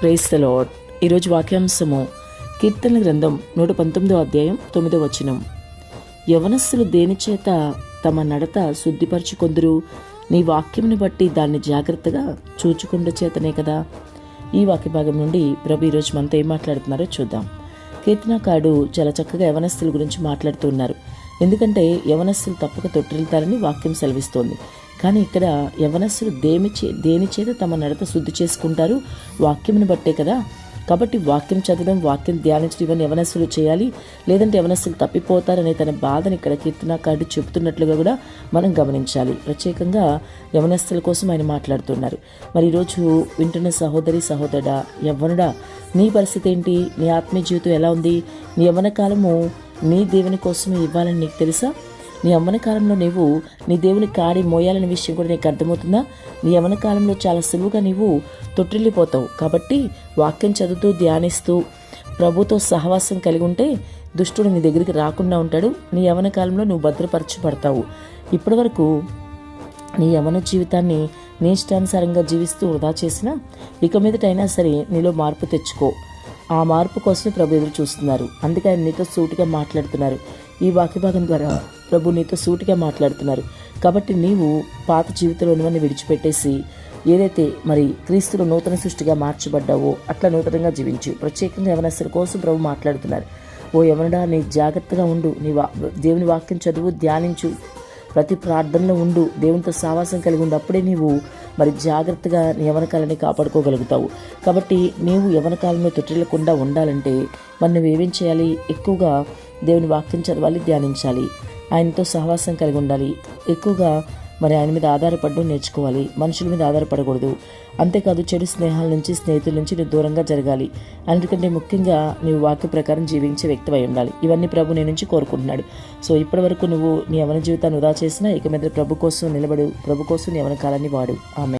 Praise the lord ఈరోజు వాక్యాంశము కీర్తన గ్రంథం నూట పంతొమ్మిదో అధ్యాయం తొమ్మిదో వచనం. యవనస్సులు దేనిచేత తమ నడత శుద్ధిపరచుకొందురు? నీ వాక్యంని బట్టి దాన్ని జాగ్రత్తగా చూచుకుండ చేతనే కదా? ఈ వాక్య భాగం నుండి ప్రభు ఈరోజు మనతో ఏం మాట్లాడుతున్నారో చూద్దాం. కీర్తనకాడు చాలా చక్కగా యవనస్తుల గురించి మాట్లాడుతున్నారు ఎందుకంటే యవనస్తులు తప్పక తొట్టిల్తారని వాక్యం సెలవిస్తోంది. కానీ ఇక్కడ యవనస్సులు దేమి చే దేని చేత తమ నడత శుద్ధి చేసుకుంటారు? వాక్యమును బట్టే కదా. కాబట్టి వాక్యం చదవడం వాక్యం ధ్యానించడం ఇవన్నీ యవనస్సులు చేయాలి. లేదంటే యవనస్తులు తప్పిపోతారనే తన బాధను ఇక్కడ కీర్తనకారుడు చెబుతున్నట్లుగా కూడా మనం గమనించాలి. ప్రత్యేకంగా యవనస్తుల కోసం ఆయన మాట్లాడుతున్నారు. మరి ఈరోజు వింటున్న సహోదరి సహోదరుడా యవ్వనుడా నీ పరిస్థితి ఏంటి? నీ ఆత్మీయ జీవితం ఎలా ఉంది? నీ యవ్వన కాలము నీ దేవుని కోసమే ఇవ్వాలని నీకు తెలుసా? నీ యవ్వన కాలంలో నీవు నీ దేవుని కాడి మోయాలనే విషయం కూడా నీకు అర్థమవుతుందా? నీ యవ్వన కాలంలో చాలా సులువుగా నీవు తొట్టిల్లిపోతావు. కాబట్టి వాక్యం చదువుతూ ధ్యానిస్తూ ప్రభుతో సహవాసం కలిగి ఉంటే దుష్టుడు నీ దగ్గరికి రాకుండా ఉంటాడు. నీ యవ్వన కాలంలో నువ్వు భద్రపరచబడతావు. ఇప్పటి వరకు నీ యవన జీవితాన్ని నీ ఇష్టానుసారంగా జీవిస్తూ వృధా చేసినా ఇక మీదటైనా సరే నీలో మార్పు తెచ్చుకో. ఆ మార్పు కోసం ప్రభు ఎదురు చూస్తున్నారు. అందుకే ఆయన నీతో సూటిగా మాట్లాడుతున్నారు. ఈ వాక్య భాగం ద్వారా ప్రభు నీతో సూటిగా మాట్లాడుతున్నారు. కాబట్టి నీవు పాత జీవితంలోనివన్నీ విడిచిపెట్టేసి ఏదైతే మరి క్రీస్తులో నూతన సృష్టిగా మార్చబడ్డావో అట్లా నూతనంగా జీవించు. ప్రత్యేకంగా యవనస్తుల కోసం ప్రభు మాట్లాడుతున్నారు. ఓ యవనడా నీ జాగ్రత్తగా ఉండు. నీ వా దేవుని వాక్యం చదువు ధ్యానించు. ప్రతి ప్రార్థనలో ఉండు. దేవునితో సావాసం కలిగి ఉండు. అప్పుడే నీవు మరి జాగ్రత్తగా నీ యవనకాలని కాపాడుకోగలుగుతావు. కాబట్టి నీవు యవనకాలంలో తొట్టిల్లకుండా ఉండాలంటే మనం ఏమేం చేయాలి? ఎక్కువగా దేవుని వాక్యం చదవాలి ధ్యానించాలి. ఆయనతో సహవాసం కలిగి ఉండాలి. ఎక్కువగా మరి ఆయన మీద ఆధారపడడం నేర్చుకోవాలి. మనుషుల మీద ఆధారపడకూడదు. అంతేకాదు చెడు స్నేహాల నుంచి స్నేహితుల నుంచి నువ్వు దూరంగా జరగాలి. అందుకంటే ముఖ్యంగా నీవు వాక్య ప్రకారం జీవించే వ్యక్తివై ఉండాలి. ఇవన్నీ ప్రభు నీ నుంచి కోరుకుంటున్నాడు. సో ఇప్పటి వరకు నువ్వు నీ యవన జీవితాన్ని వృధా చేసినా ఇక మీద ప్రభు కోసం నిలబడు ప్రభు కోసం నీ యవన కాలాన్ని వాడు. ఆమె